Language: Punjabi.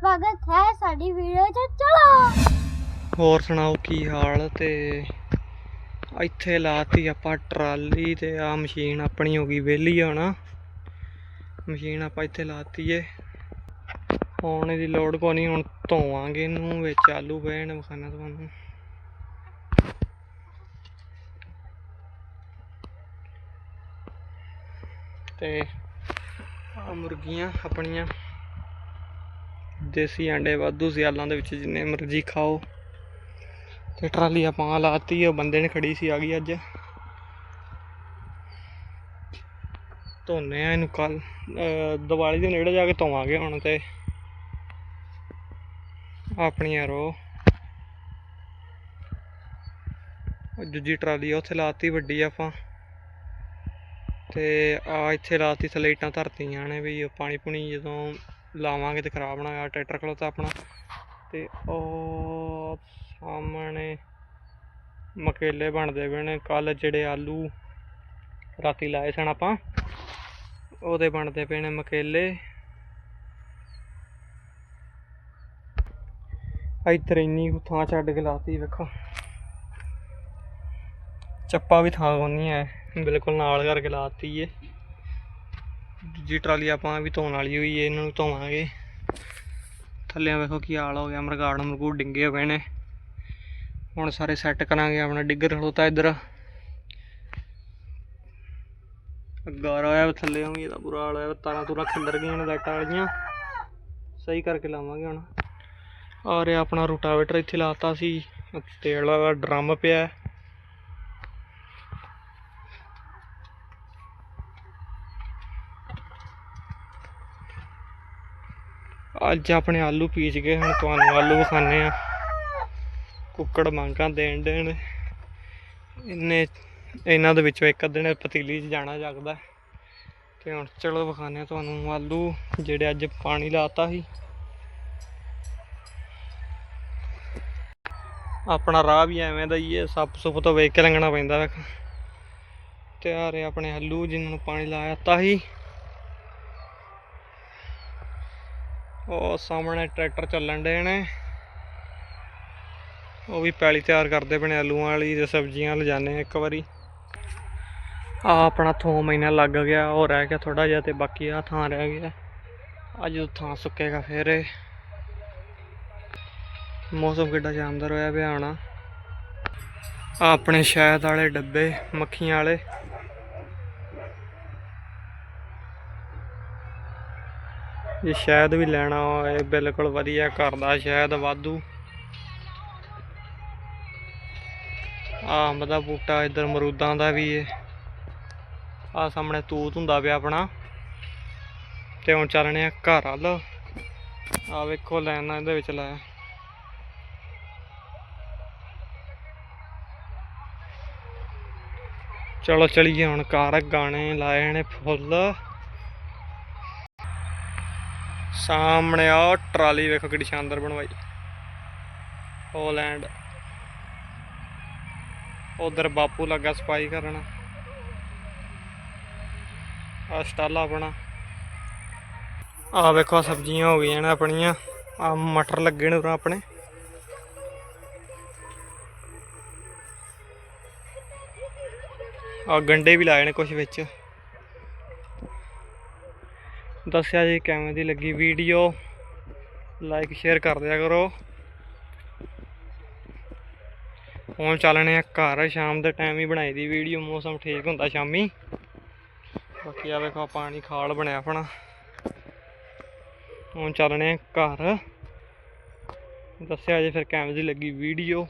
ਸਵਾਗਤ ਹੈ ਸਾਡੀ ਵੀਡੀਓ 'ਚ, ਚਲੋ। ਹੋਰ ਸੁਣਾਓ ਕੀ ਹਾਲ ਤੇ? ਇੱਥੇ ਲਾਤੀ ਆਪਾਂ ਟਰਾਲੀ ਤੇ ਆ ਮਸ਼ੀਨ ਆਪਣੀ ਹੋ ਗਈ ਵਿਹਲੀ ਹੁਣ। ਮਸ਼ੀਨ ਆਪਾਂ ਇੱਥੇ ਲਾਤੀ ਏ। ਹੁਣ ਇਹਦੀ ਲੋਡ ਕੋਈ ਨਹੀਂ ਹੁਣ ਧੋਵਾਂਗੇ ਇਹਨੂੰ ਵਿੱਚ ਆਲੂ ਪਏ ਨੇ ਵਿਖਾਣਾ ਤੁਹਾਨੂੰ। ਤੇ ਆ ਮੁਰਗੀਆਂ ਆਪਣੀਆਂ। ਦੇਸੀ ਅੰਡੇ, ਵਾਧੂ ਸਿਆਲਾਂ ਦੇ ਵਿੱਚ ਜਿੰਨੇ ਮਰਜ਼ੀ ਖਾਓ। ਤੇ ਟਰਾਲੀ ਆਪਾਂ ਲਾਤੀ, ਉਹ ਬੰਦੇ ਨੇ ਖੜੀ ਸੀ ਆ ਗਈ ਅੱਜ। ਧੋਨੇ ਆ ਇਹਨੂੰ ਕੱਲ ਦੀਵਾਲੀ ਦੇ ਨੇੜੇ ਜਾ ਕੇ ਧੋਵਾਂਗੇ ਹੁਣ ਤੇ। ਆਪਣੀ ਯਾਰੋ ਦੂਜੀ ਟਰਾਲੀ ਆ, ਉੱਥੇ ਲਾਤੀ ਵੱਡੀ ਆਪਾਂ। ਤੇ ਆ ਇੱਥੇ ਲਾਤੀ ਥੱਲੇ ਧਰਤੀਆਂ ਨੇ ਵੀ ਪਾਣੀ ਪੁਣੀ ਜਦੋਂ ਲਾਵਾਂਗੇ ਤੇ ਖਰਾਬ ਨਾ ਹੋਇਆ, ਟਰੈਕਟਰ ਖਲੋਤਾ ਆਪਣਾ। ਤੇ ਉਹ ਸਾਹਮਣੇ ਮਕੇਲੇ ਬਣਦੇ ਪਏ ਨੇ, ਕੱਲ ਜਿਹੜੇ ਆਲੂ ਰਾਤੀ ਲਾਏ ਸਨ ਆਪਾਂ, ਉਹਦੇ ਬਣਦੇ ਪਏ ਨੇ ਮਕੇਲੇ। ਇੱਧਰ ਇੰਨੀ ਥਾਂ ਛੱਡ ਕੇ ਲਾਤੀ, ਵੇਖੋ। ਚੱਪਾ ਵੀ ਥਾਂ ਕੋਨੀ ਹੈ ਬਿਲਕੁਲ ਨਾਲ ਕਰਕੇ ਲਾਤੀ ਏ। ਦੂਜੀ ਟਰਾਲੀ ਆਪਾਂ ਵੀ ਧੋਣ ਵਾਲੀ ਹੋਈ ਹੈ ਇਹਨਾਂ ਨੂੰ ਧੋਵਾਂਗੇ। ਥੱਲੇ ਵੇਖੋ ਕੀ ਹਾਲ ਹੋ ਗਿਆ, ਮਰਗਾੜ ਮਰਗੂ ਡਿੰਗੇ ਹੋਏ ਨੇ। ਹੁਣ ਸਾਰੇ ਸੈੱਟ ਕਰਾਂਗੇ ਆਪਣਾ ਡਿੱਗਰ ਖਲੋਤਾ ਇੱਧਰ। ਗਾਰਾ ਹੋਇਆ ਥੱਲੇ ਵੀ ਇਹਦਾ ਬੁਰਾ ਹਾਲ ਹੋਇਆ ਤਾਰਾਂ ਤੂਰਾਂ ਖਿੱਲਰ ਗਈਆਂ ਨੇ ਲਾਈਟਾਂ ਵਾਲੀਆਂ। ਸਹੀ ਕਰਕੇ ਲਾਵਾਂਗੇ ਹੁਣ। ਔਰ ਇਹ ਆਪਣਾ ਰੋਟਾਵੇਟਰ, ਇੱਥੇ ਲਾਤਾ ਸੀ ਤੇਲ ਵਾਲਾ ਡਰਮ ਪਿਆ। ਅੱਜ ਆਪਣੇ ਆਲੂ ਪੀਚ ਗਏ ਹੁਣ ਤੁਹਾਨੂੰ ਆਲੂ ਵਿਖਾਣੇ ਆ ਕੁੱਕੜ ਮੰਗਾਂ ਦੇਣ ਦੇਣ। ਇੰਨੇ, ਇਹਨਾਂ ਦੇ ਵਿੱਚੋਂ ਇੱਕ ਅੱਧੇ ਨੇ ਪਤੀਲੀ 'ਚ ਜਾਣਾ ਜਗਦਾ। ਤੇ ਹੁਣ ਚਲੋ ਵਿਖਾਣੇ ਆ ਤੁਹਾਨੂੰ ਆਲੂ, ਜਿਹੜੇ ਅੱਜ ਪਾਣੀ ਲਾਤਾ ਸੀ। ਆਪਣਾ ਰਾਹ ਵੀ ਐਵੇਂ ਦਾ ਹੀ ਹੈ ਸੱਪ ਸੁੱਪ ਤੋਂ ਵੇਖ ਕੇ ਲੰਘਣਾ ਪੈਂਦਾ ਵੇਖ। ਤਿਆਰ ਹੈ ਆਪਣੇ ਆਲੂ, ਜਿਨ੍ਹਾਂ ਨੂੰ ਪਾਣੀ ਲਾਇਆ ਤਾ ਸੀ। ਉਹ ਸਾਹਮਣੇ ਟਰੈਕਟਰ ਚੱਲਣ ਡੇ ਨੇ। ਉਹ ਵੀ ਪੈਲੀ ਤਿਆਰ ਕਰਦੇ ਪਏ ਨੇ ਆਲੂਆਂ ਵਾਲੀ ਤੇ ਸਬਜ਼ੀਆਂ ਲਿਜਾਨੇ ਇੱਕ ਵਾਰੀ। ਆ ਆਪਣਾ ਥੋਂ ਮਹੀਨਾ ਲੱਗ ਗਿਆ, ਉਹ ਰਹਿ ਗਿਆ ਥੋੜਾ ਜਿਹਾ ਤੇ ਬਾਕੀ ਆ ਥਾਂ ਰਹਿ ਗਿਆ। ਅੱਜ ਉਹ ਥਾਂ ਸੁੱਕੇਗਾ ਫਿਰ ਇਹ। ਮੌਸਮ ਕਿੱਡਾ ਸ਼ਾਨਦਾਰ ਹੋਇਆ ਪਿਆ ਹੋਣਾ। ਆ ਆਪਣੇ ਸ਼ਹਿਦ ਵਾਲੇ ਡੱਬੇ, ਮੱਖੀਆਂ ਵਾਲੇ। ਜੇ ਸ਼ਾਇਦ ਵੀ ਲੈਣਾ ਹੋਏ ਬਿਲਕੁਲ ਵਧੀਆ ਘਰ ਦਾ ਸ਼ਾਇਦ ਵਾਧੂ। ਆ ਅੰਬ ਦਾ ਬੂਟਾ ਇੱਧਰ ਮਰੂਦਾਂ ਦਾ ਵੀ ਏ। ਆ ਸਾਹਮਣੇ ਤੂਤ ਹੁੰਦਾ ਪਿਆ ਆਪਣਾ। ਤੇ ਹੁਣ ਚੱਲਣੇ ਆ ਘਰ ਵੱਲ। ਆ ਵੇਖੋ ਲੈਣਾ ਇਹਦੇ ਵਿੱਚ ਲਾਇਆ। ਚਲੋ ਚਲੀਏ ਹੁਣ ਘਰ, ਗਾਣੇ ਲਾਏ ਨੇ ਫੁੱਲ। ਸਾਹਮਣੇ ਆ ਟਰਾਲੀ ਵੇਖੋ ਕਿੱਡੀ ਸ਼ਾਨਦਾਰ ਬਣਵਾਈ। ਹੋਲੈਂਡ ਉਧਰ ਬਾਪੂ ਲੱਗਾ ਸਫ਼ਾਈ ਕਰਨ। ਆ ਸਟਾਲਾ ਬਣਾ ਆ ਵੇਖੋ ਸਬਜ਼ੀਆਂ ਹੋ ਗਈਆਂ ਨੇ ਆਪਣੀਆਂ। ਆ ਮਟਰ ਲੱਗੇ ਨੇ ਉਰਾਂ ਆਪਣੇ। ਆ ਗੰਡੇ ਵੀ ਲਾਏ ਨੇ ਕੁਝ ਵਿੱਚ। ਦੱਸਿਆ ਜੀ ਕਿਵੇਂ ਦੀ ਲੱਗੀ ਵੀਡੀਓ। ਲਾਈਕ ਸ਼ੇਅਰ ਕਰ ਦਿਆ ਕਰੋ। ਹੁਣ ਚੱਲਣੇ ਆ ਘਰ, ਸ਼ਾਮ ਦੇ ਟਾਈਮ ਹੀ ਬਣਾਈ ਦੀ ਵੀਡੀਓ, ਮੌਸਮ ਠੀਕ ਹੁੰਦਾ ਸ਼ਾਮੀ। ਬਾਕੀ ਆ ਵੇਖੋ, ਪਾਣੀ ਖਾਲ ਬਣਿਆ ਆਪਣਾ। ਹੁਣ ਚੱਲਣੇ ਆ ਘਰ। ਦੱਸਿਆ ਜੀ ਫਿਰ ਕਿਵੇਂ ਦੀ ਲੱਗੀ ਵੀਡੀਓ।